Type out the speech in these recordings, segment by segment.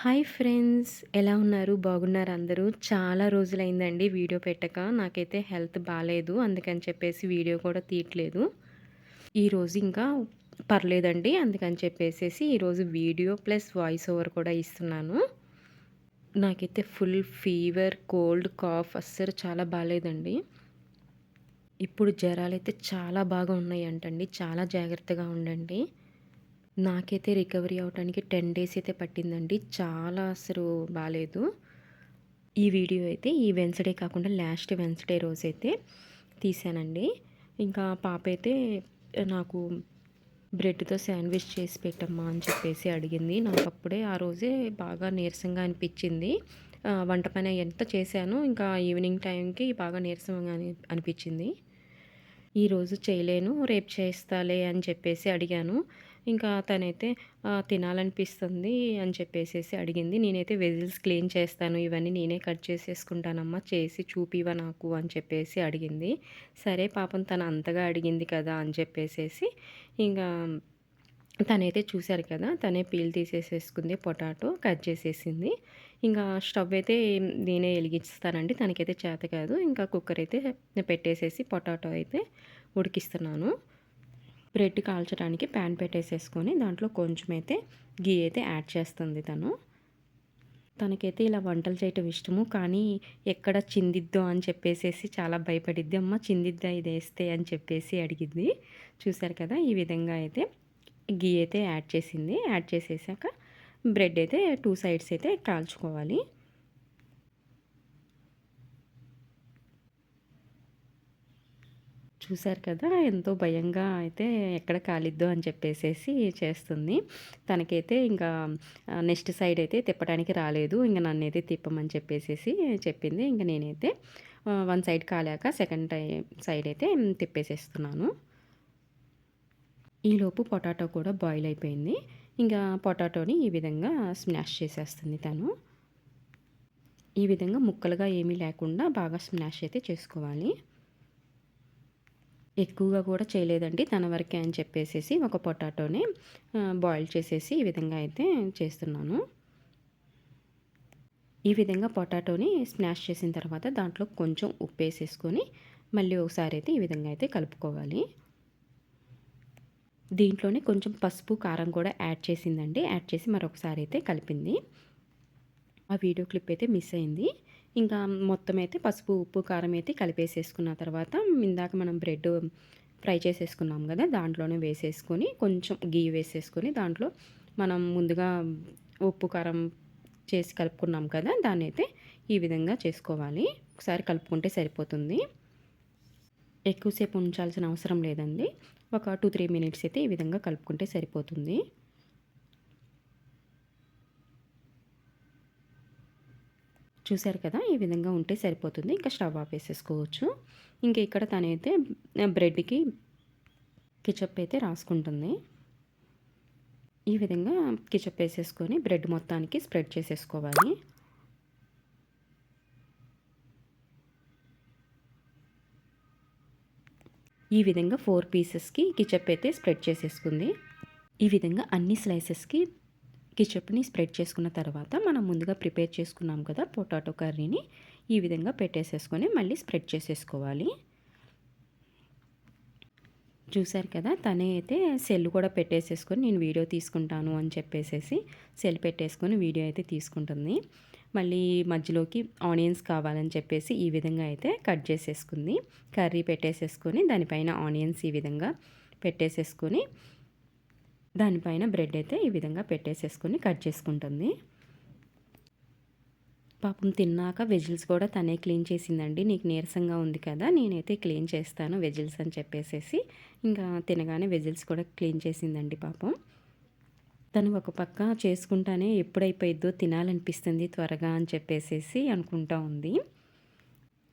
Hi friends ఎలా ఉన్నారు? బాగున్నారు అందరూ? చాలా రోజులైందండి వీడియో పెట్టక. నాకైతే హెల్త్ బాగాలేదు అందుకని చెప్పేసి వీడియో కూడా తీయట్లేదు. ఈరోజు ఇంకా పర్లేదండి అందుకని చెప్పేసి ఈరోజు వీడియో ప్లస్ వాయిస్ ఓవర్ కూడా ఇస్తున్నాను. నాకైతే ఫుల్ ఫీవర్ కోల్డ్ కాఫ్ అస్సలు చాలా బాగాలేదండి ఇప్పుడు జ్వరాలు అయితే చాలా బాగా ఉన్నాయి అంటండి చాలా జాగ్రత్తగా ఉండండి. నాకైతే రికవరీ అవడానికి టెన్ డేస్ అయితే పట్టిందండి. చాలా అసలు బాగాలేదు ఈ వీడియో అయితే ఈ వెన్స్డే కాకుండా లాస్ట్ వెన్స్డే రోజు అయితే తీసానండి. ఇంకా పాప అయితే నాకు బ్రెడ్తో శాండ్విచ్ చేసి పెట్టమ్మా అని చెప్పేసి అడిగింది. నాకు అప్పుడే ఆ రోజే బాగా నీరసంగా అనిపించింది. వంట పని ఎంత చేశాను ఇంకా ఈవినింగ్ టైంకి బాగా నీరసంగా అనిపించింది. ఈరోజు చేయలేను రేపు చేస్తాలే అని చెప్పేసి అడిగాను. ఇంకా తనైతే తినాలనిపిస్తుంది అని చెప్పేసేసి అడిగింది. నేనైతే వెజిల్స్ క్లీన్ చేస్తాను ఇవన్నీ నేనే కట్ చేసేసుకుంటానమ్మా చేసి చూపివా నాకు అని చెప్పేసి అడిగింది. సరే పాపం తను అంతగా అడిగింది కదా అని చెప్పేసేసి ఇంకా తనైతే చూశారు కదా తనే పీల్ తీసేసేసుకుంది పొటాటో కట్ చేసేసింది. ఇంకా స్టవ్ అయితే నేనే వెలిగిస్తానండి తనకైతే చేత కాదు. ఇంకా కుక్కర్ అయితే పెట్టేసేసి పొటాటో అయితే ఉడికిస్తున్నాను. బ్రెడ్ కాల్చడానికి ప్యాన్ పెట్టేసేసుకొని దాంట్లో కొంచెం అయితే గీ అయితే యాడ్ చేస్తుంది తను. తనకైతే ఇలా వంటలు చేయటం ఇష్టము కానీ ఎక్కడ చిందిద్దో అని చెప్పేసి చాలా భయపడిద్ది. అమ్మ చిందిద్దా ఇది వేస్తే? అని చెప్పేసి అడిగింది చూసారు కదా ఈ విధంగా అయితే గీ అయితే యాడ్ చేసింది. యాడ్ చేసేసాక బ్రెడ్ అయితే టూ సైడ్స్ అయితే కాల్చుకోవాలి. చూశారు కదా ఎంతో భయంగా అయితే ఎక్కడ కాలిద్దో అని చెప్పేసేసి చేస్తుంది. తనకైతే ఇంకా నెక్స్ట్ సైడ్ అయితే తిప్పడానికి రాలేదు. ఇంకా నన్ను అయితే తిప్పమని చెప్పేసేసి చెప్పింది. ఇంకా నేనైతే వన్ సైడ్ కాలాక సెకండ్ టైం సైడ్ అయితే తిప్పేసేస్తున్నాను. ఈలోపు పొటాటో కూడా బాయిల్ అయిపోయింది. ఇంకా పొటాటోని ఈ విధంగా స్మాష్ చేసేస్తుంది తను. ఈ విధంగా ముక్కలుగా ఏమీ లేకుండా బాగా స్మాష్ అయితే చేసుకోవాలి. ఎక్కువగా కూడా చేయలేదండి. తన వరకే అని చెప్పేసి ఒక పొటాటోని బాయిల్ చేసేసి ఈ విధంగా అయితే చేస్తున్నాను. ఈ విధంగా పొటాటోని స్మాష్ చేసిన తర్వాత దాంట్లో కొంచెం ఉప్పు వేసేసుకొని మళ్ళీ ఒకసారి అయితే ఈ విధంగా అయితే కలుపుకోవాలి. దీంట్లోనే కొంచెం పసుపు కారం కూడా యాడ్ చేసిందండి. యాడ్ చేసి మరొకసారి అయితే కలిపింది. ఆ వీడియో క్లిప్ అయితే మిస్ అయింది. ఇంకా మొత్తం అయితే పసుపు ఉప్పు కారం అయితే కలిపేసేసుకున్న తర్వాత ఇందాక మనం బ్రెడ్ ఫ్రై చేసేసుకున్నాం కదా దాంట్లోనే వేసేసుకొని కొంచెం గీ వేసేసుకొని దాంట్లో మనం ముందుగా ఉప్పు కారం చేసి కలుపుకున్నాం కదా దాన్ని అయితే ఈ విధంగా చేసుకోవాలి. ఒకసారి కలుపుకుంటే సరిపోతుంది. ఎక్కువసేపు ఉంచాల్సిన అవసరం లేదండి. ఒక టూ త్రీ మినిట్స్ అయితే ఈ విధంగా కలుపుకుంటే సరిపోతుంది. చూశారు కదా ఈ విధంగా ఉంటే సరిపోతుంది. ఇంకా స్టవ్ ఆఫ్ వేసేసుకోవచ్చు ఇంకా ఇక్కడ తనైతే బ్రెడ్కి కిచప్ అయితే రాసుకుంటుంది. ఈ విధంగా కిచప్ వేసేసుకొని బ్రెడ్ మొత్తానికి స్ప్రెడ్ చేసేసుకోవాలి. ఈ విధంగా ఫోర్ పీసెస్కి కిచప్ అయితే స్ప్రెడ్ చేసేసుకుంది. ఈ విధంగా అన్ని స్లైసెస్కి కిచప్ని స్ప్రెడ్ చేసుకున్న తర్వాత మనం ముందుగా ప్రిపేర్ చేసుకున్నాం కదా పొటాటో కర్రీని ఈ విధంగా పెట్టేసేసుకొని మళ్ళీ స్ప్రెడ్ చేసేసుకోవాలి. చూశారు కదా తనే అయితే సెల్ కూడా పెట్టేసేసుకొని నేను వీడియో తీసుకుంటాను అని చెప్పేసేసి సెల్ పెట్టేసుకొని వీడియో అయితే తీసుకుంటుంది. మళ్ళీ మధ్యలోకి ఆనియన్స్ కావాలని చెప్పేసి ఈ విధంగా అయితే కట్ చేసేసుకుంది. కర్రీ పెట్టేసేసుకొని దానిపైన ఆనియన్స్ ఈ విధంగా పెట్టేసేసుకొని దానిపైన బ్రెడ్ అయితే ఈ విధంగా పెట్టేసేసుకొని కట్ చేసుకుంటుంది. పాపం తిన్నాక వెజిల్స్ కూడా తనే క్లీన్ చేసిందండి. నీకు నీరసంగా ఉంది కదా నేనైతే క్లీన్ చేస్తాను వెజిల్స్ అని చెప్పేసేసి. ఇంకా తినగానే వెజిల్స్ కూడా క్లీన్ చేసిందండి పాపం. తను ఒక పక్క చేసుకుంటానే ఎప్పుడైపోయిద్దో తినాలనిపిస్తుంది త్వరగా అని చెప్పేసేసి అనుకుంటా ఉంది.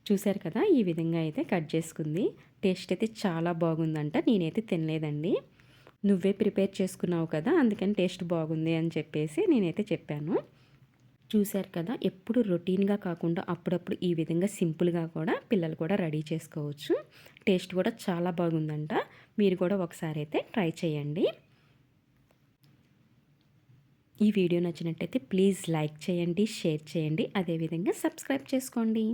చూశారు కదా ఈ విధంగా అయితే కట్ చేసుకుంది. టేస్ట్ అయితే చాలా బాగుందంట నేనైతే తినలేదండి. నువ్వే ప్రిపేర్ చేసుకున్నావు కదా అందుకని టేస్ట్ బాగుంది అని చెప్పేసి నేనైతే చెప్పాను. చూశారు కదా ఎప్పుడు రొటీన్గా కాకుండా అప్పుడప్పుడు ఈ విధంగా సింపుల్గా కూడా పిల్లలు కూడా రెడీ చేసుకోవచ్చు. టేస్ట్ కూడా చాలా బాగుందంట. మీరు కూడా ఒకసారి అయితే ట్రై చేయండి. ఈ వీడియో నచ్చినట్టయితే ప్లీజ్ లైక్ చేయండి షేర్ చేయండి. అదేవిధంగా సబ్స్క్రైబ్ చేసుకోండి.